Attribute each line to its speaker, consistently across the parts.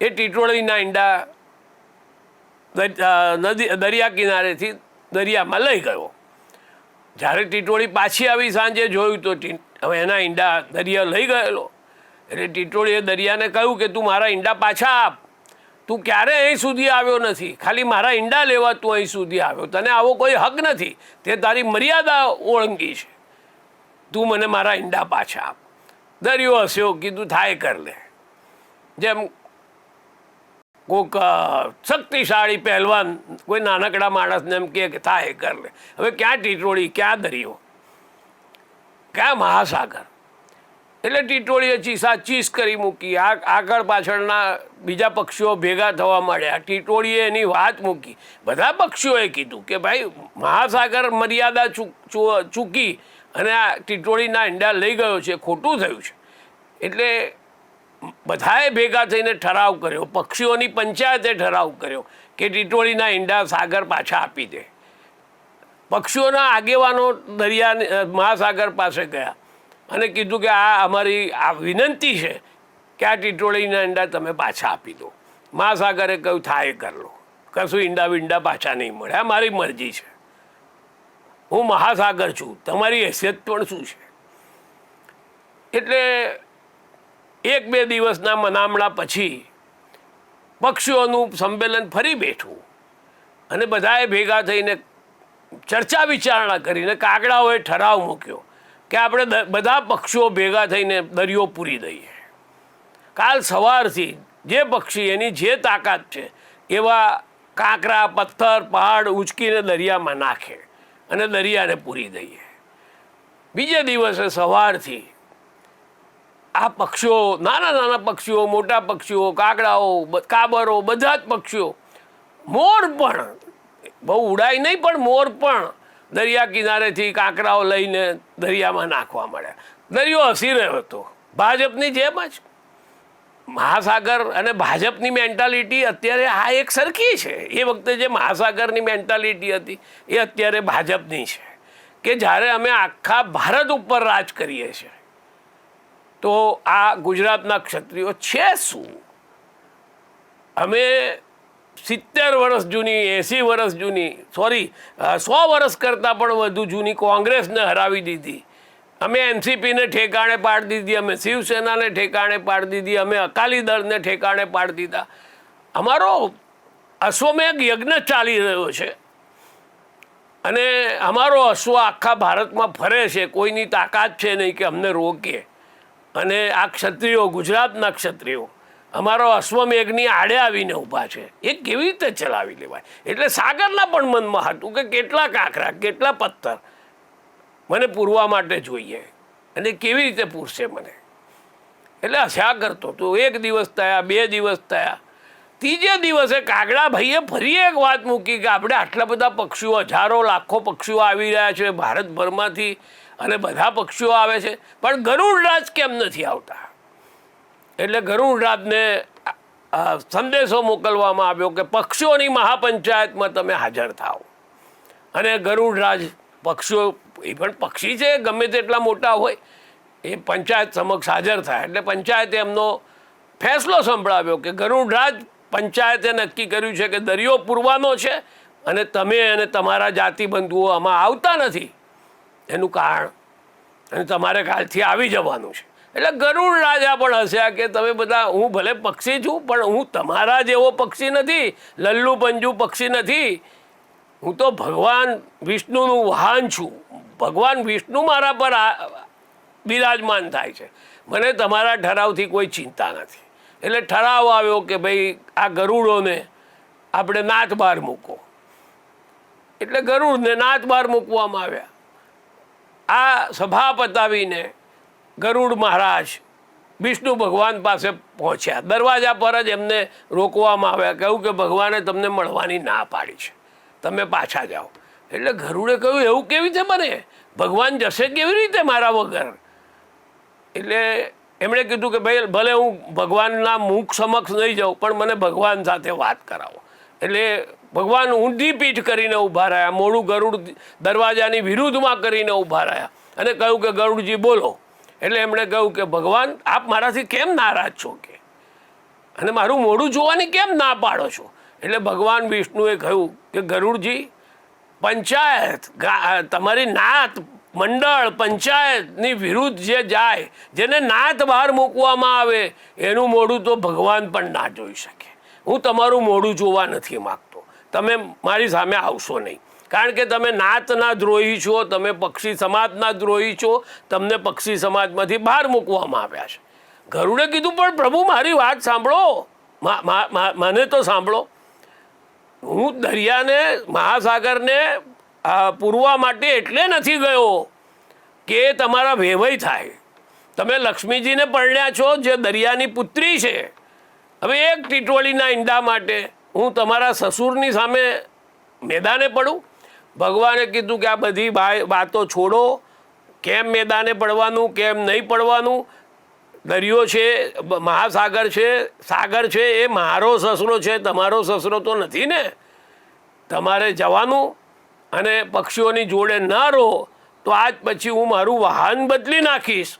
Speaker 1: એ ટીટોળીના ઈંડા નદી, દરિયા કિનારેથી દરિયામાં લઈ ગયો. જ્યારે ટીટોળી પાછી આવી સાંજે જોયું તો હવે એના ઈંડા દરિયા લઈ ગયેલો. એટલે ટીટોળીએ દરિયાને કહ્યું કે તું મારા ઈંડા પાછા આપ. તું ક્યારે અહીં સુધી આવ્યો નથી. ખાલી મારા ઈંડા લેવા તું અહીં સુધી આવ્યો. તને આવો કોઈ હક નથી. તે તારી મર્યાદા ઓળંગી છે. તું મને મારા ઈંડા પાછા આપ. દરિયો હસ્યો, કીધું, થાય કર લે. જેમ કોઈક શક્તિશાળી પહેલવાન, કોઈ નાનકડા માણસને એમ કે થાય કર લે. હવે ક્યાં ટીટોળી, ક્યાં દરિયો? ક્યાં મહાસાગર? એટલે ટીટોળીએ ચીસા ચીસ કરી મૂકી, આ, આગળ પાછળના બીજા પક્ષીઓ ભેગા થવા માંડ્યા. ટીટોળીએ એની વાત મૂકી. બધા પક્ષીઓએ કીધું કે, ભાઈ, મહાસાગર મર્યાદા ચૂકી અને આ ટીટોળીના ઈંડા લઈ ગયો છે, ખોટું થયું છે. એટલે બધાએ ભેગા થઈને ઠરાવ કર્યો. પક્ષીઓની પંચાયતે ઠરાવ કર્યો કે ટીટોળીના ઈંડા સાગર પાછા આપી દે. પક્ષીઓના આગેવાનો દરિયા મહાસાગર પાસે ગયા અને કીધું કે આ અમારી, આ વિનંતી છે કે આ ટીટોળીના ઈંડા તમે પાછા આપી દો. મહાસાગરે કહ્યું થાય કર લો. કશું ઈંડા વિંડા પાછા નહીં મળે. આ મારી મરજી છે. હું મહાસાગર છું. તમારી હેસિયત પણ શું છે? એટલે એક બે દિવસના મનામણા પછી પક્ષીઓનું સંમેલન ફરી બેઠું અને બધાએ ભેગા થઈને ચર્ચા વિચારણા કરીને કાગડાઓએ ઠરાવ મૂક્યો કે આપણે બધા પક્ષીઓ ભેગા થઈને દરિયો પૂરી દઈએ. કાલ સવારથી જે પક્ષી એની જે તાકાત છે એવા કાંકરા, પથ્થર, પહાડ ઉચકીને દરિયામાં નાખે અને દરિયાને પૂરી દઈએ. બીજે દિવસે સવારથી આ પક્ષીઓ, નાના નાના પક્ષીઓ, મોટા પક્ષીઓ, કાગડાઓ કાબરો, બધા જ પક્ષીઓ. મોર પણ, બહુ ઉડાય નહીં, પણ મોર પણ દરિયા કિનારેથી કાંકરાઓ લઈને દરિયામાં નાખવા મળ્યા દરિયો હસી રહ્યો હતો. ભાજપની જેમ જ. મહાસાગર અને ભાજપની મેન્ટાલિટી અત્યારે આ એક સરખી છે. એ વખતે જે મહાસાગરની મેન્ટાલિટી હતી, એ અત્યારે ભાજપની છે. કે જ્યારે અમે આખા ભારત ઉપર રાજ કરીએ છીએ તો આ ગુજરાતના ક્ષત્રિયો છે શું? અમે સિત્તેર વર્ષ જૂની, એંસી વર્ષ જૂની, સોરી સો વર્ષ કરતાં પણ વધુ જૂની કોંગ્રેસને હરાવી દીધી. અમે એનસીપીને ઠેકાણે પાડી દીધી, અમે શિવસેનાને ઠેકાણે પાડી દીધી, અમે અકાલી દળને ઠેકાણે પાડી દીધા. અમારો અશ્વમેઘ યજ્ઞ ચાલી રહ્યો છે. અને અમારો અશ્વ આખા ભારતમાં ફરે છે, કોઈની તાકાત છે નહીં કે અમને રોકે. અને આ ક્ષત્રિયો ગુજરાતના ક્ષત્રિયો. અમારો અશ્વમેઘની આડે આવીને ઊભા છે. એ કેવી રીતે ચલાવી લેવાય? એટલે સાગરના પણ મનમાં હતું કે કેટલા કાંકરા, કેટલા પથ્થર મને પૂરવા માટે જોઈએ. અને કેવી રીતે પૂરશે મને? એટલે હસ્યા કરતો તો એક દિવસ થયા, બે દિવસ થયા. ત્રીજે દિવસે કાગડા ભાઈએ ફરી એક વાત મૂકી કે આપણે આટલા બધા પક્ષીઓ, હજારો, લાખો પક્ષીઓ આવી રહ્યા છે ભારતભરમાંથી. અને બધા પક્ષીઓ આવે છે. પણ ગરુડરાજ કેમ નથી આવતા? એટલે ગરુડરાજને સંદેશો મોકલવામાં આવ્યો કે પક્ષીઓની મહાપંચાયતમાં તમે હાજર થાઓ. અને ગરુડરાજ પક્ષીઓ, એ પણ પક્ષી છે, ગમે તેટલા મોટા હોય, એ પંચાયત સમક્ષ હાજર થાય. એટલે પંચાયતે એમનો ફેસલો સંભળાવ્યો કે ગરુડરાજ પંચાયતે નક્કી કર્યું છે કે દરિયો પૂરવાનો છે અને તમે અને તમારા જાતિ બંધુઓ આમાં આવતા નથી. એનું કારણ. અને તમારે કાલથી આવી જવાનું છે. એટલે ગરુડ રાજા પણ હશે કે તમે બધા, હું ભલે પક્ષી છું, પણ હું તમારા જેવો પક્ષી નથી, લલ્લુ પંજુ પક્ષી નથી. હું તો ભગવાન વિષ્ણુનું વાહન છું. ભગવાન વિષ્ણુ મારા પર આ- બિરાજમાન થાય છે. મને તમારા ઠરાવથી કોઈ ચિંતા નથી. એટલે ઠરાવ આવ્યો કે ભાઈ આ ગરુડોને આપણે નાથ બહાર મૂકો એટલે ગરુડને નાથ બહાર મૂકવામાં આવ્યા. આ સભા પતાવીને ગરુડ મહારાજ વિષ્ણુ ભગવાન પાસે પહોંચ્યા. દરવાજા પર જ એમને રોકવામાં આવ્યા. કહ્યું કે ભગવાને તમને મળવાની ના પાડી છે. તમે પાછા જાઓ. એટલે ગરુડે કહ્યું, એવું કેવી રીતે બને? ભગવાન જશે કેવી રીતે મારા વગર? એટલે એમણે કીધું કે, ભાઈ, ભલે હું ભગવાનના મુખ સમક્ષ નહીં જાઉં, પણ મને ભગવાન સાથે વાત કરાવો. એટલે ભગવાન ઊંધી પીઠ કરીને ઊભા રહ્યા, મોડું ગરુડ દરવાજાની વિરુદ્ધમાં કરીને ઊભા રહ્યા. અને કહ્યું કે, ગરુડજી, બોલો. એટલે એમણે કહ્યું કે, ભગવાન, આપ મારાથી કેમ નારાજ છો કે? અને મારું મોડું જોવાની કેમ ના પાડો છો? એટલે ભગવાન વિષ્ણુએ કહ્યું કે, ગરુડજી, પંચાયત તમારી નાત મંડળ પંચાયતની વિરુદ્ધ જે જાય, જેને નાત બહાર મૂકવામાં આવે, એનું મોડું તો ભગવાન પણ ના જોઈ શકે. હું તમારું મોડું જોવા નથી માગતો. તમે મારી સામે આવશો નહીં. કારણ કે તમે નાતના દ્રોહી છો, તમે પક્ષી સમાજના દ્રોહી છો, તમને પક્ષી સમાજમાંથી બહાર મૂકવામાં આવ્યા છે. ગરુડે કીધું, પણ પ્રભુ, મારી વાત સાંભળો. મને તો સાંભળો. હું દરિયાને, મહાસાગરને પૂરવા માટે એટલે નથી ગયો કે તમારા વેવય થાય. તમે લક્ષ્મીજીને પરણ્યા છો, જે દરિયાની પુત્રી છે. હવે એક ટીટોળીના ઈંડા માટે હું તમારા સસુરની સામે મેદાને પડું? ભગવાને કીધું કે આ બધી વાતો છોડો. કેમ મેદાને પડવાનું, કેમ નહીં પડવાનું? દરિયો છે મહાસાગર છે, સાગર છે, એ મારો સસરો છે, તમારો સસરો તો નથી ને? તમારે જવાનું અને પક્ષીઓની જોડે ન રહો, તો આજ પછી હું મારું વાહન બદલી નાખીશ.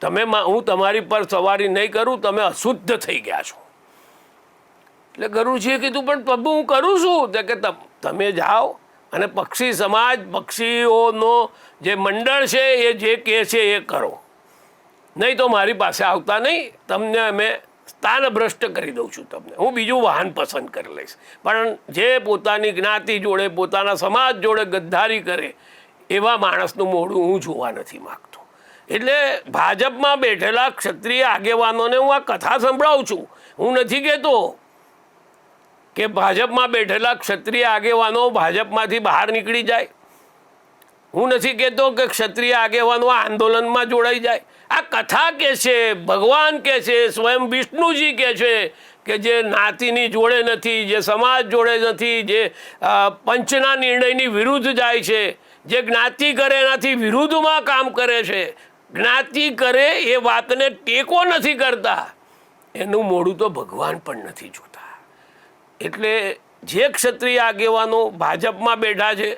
Speaker 1: તમે હું તમારી પર સવારી નહીં કરું, તમે અશુદ્ધ થઈ ગયા છો. એટલે ગરુજીએ કીધું, પણ પ્રભુ હું કરું છું. તો કે, તમ- જાઓ અને પક્ષી સમાજ, પક્ષીઓનો જે મંડળ છે, એ જે કહે છે, એ કરો. નહીં તો મારી પાસે આવતા નહીં. તમને અમે સ્થાન ભ્રષ્ટ કરી દઉં છું તમને. હું બીજું વાહન પસંદ કરી લઈશ. પણ જે પોતાની જ્ઞાતિ જોડે, પોતાના સમાજ જોડે ગદ્દારી કરે, એવા માણસનું મોઢું હું જોવા નથી માગતો. એટલે ભાજપમાં બેઠેલા ક્ષત્રિય આગેવાનોને હું આ કથા સંભળાવું છું. હું નથી કહેતો. કે ભાજપમાં બેઠેલા ક્ષત્રિય આગેવાનો ભાજપમાંથી બહાર નીકળી જાય? હું નથી કહેતો કે ક્ષત્રિય આગેવાનો આંદોલનમાં જોડાઈ જાય. આ કથા કે છે, ભગવાન કે છે, સ્વયં વિષ્ણુજી કે છે કે જે નાતીની જોડે નથી, જે સમાજ જોડે નથી, જે પંચના નિર્ણયની વિરુદ્ધ જાય છે, જે જ્ઞાતિ કરે એનાથી વિરુદ્ધમાં કામ કરે છે. જ્ઞાતિ કરે એ વાતને ટેકો નથી કરતા. એનું મોડું તો ભગવાન પણ નથી જોતા. એટલે જે ક્ષત્રિય આગેવાનો ભાજપમાં બેઠા છે,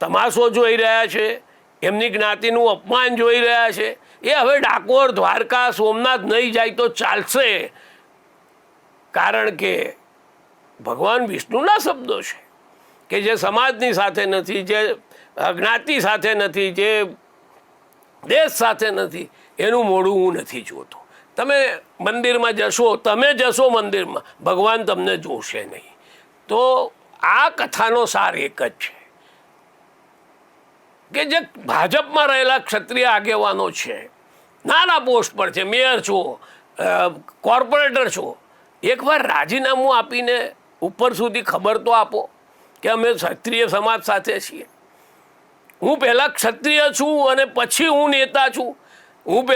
Speaker 1: તમાશો જોઈ રહ્યા છે, એમની જ્ઞાતિનું અપમાન જોઈ રહ્યા છે, એ હવે ડાકોર, દ્વારકા, સોમનાથ નહીં જાય તો ચાલશે. કારણ કે ભગવાન વિષ્ણુના શબ્દો છે, કે જે સમાજની સાથે નથી, જે જ્ઞાતિ સાથે નથી, જે દેશ સાથે નથી, એનું મોડું હું નથી જોતો. તમે મંદિરમાં જશો, તમે જશો મંદિરમાં, ભગવાન તમને જોશે નહીં. તો આ કથાનો સાર એક જ છે. કે જે ભાજપમાં રહેલા ક્ષત્રિય આગેવાનો છે, નાના પોસ્ટ પર છે, મેયર છો કોર્પોરેટર છો, એકવાર રાજીનામું આપીને ઉપર સુધી ખબર તો આપો કે અમે ક્ષત્રિય સમાજ સાથે છીએ. હું પહેલાં ક્ષત્રિય છું અને પછી હું નેતા છું. હું પહેલાં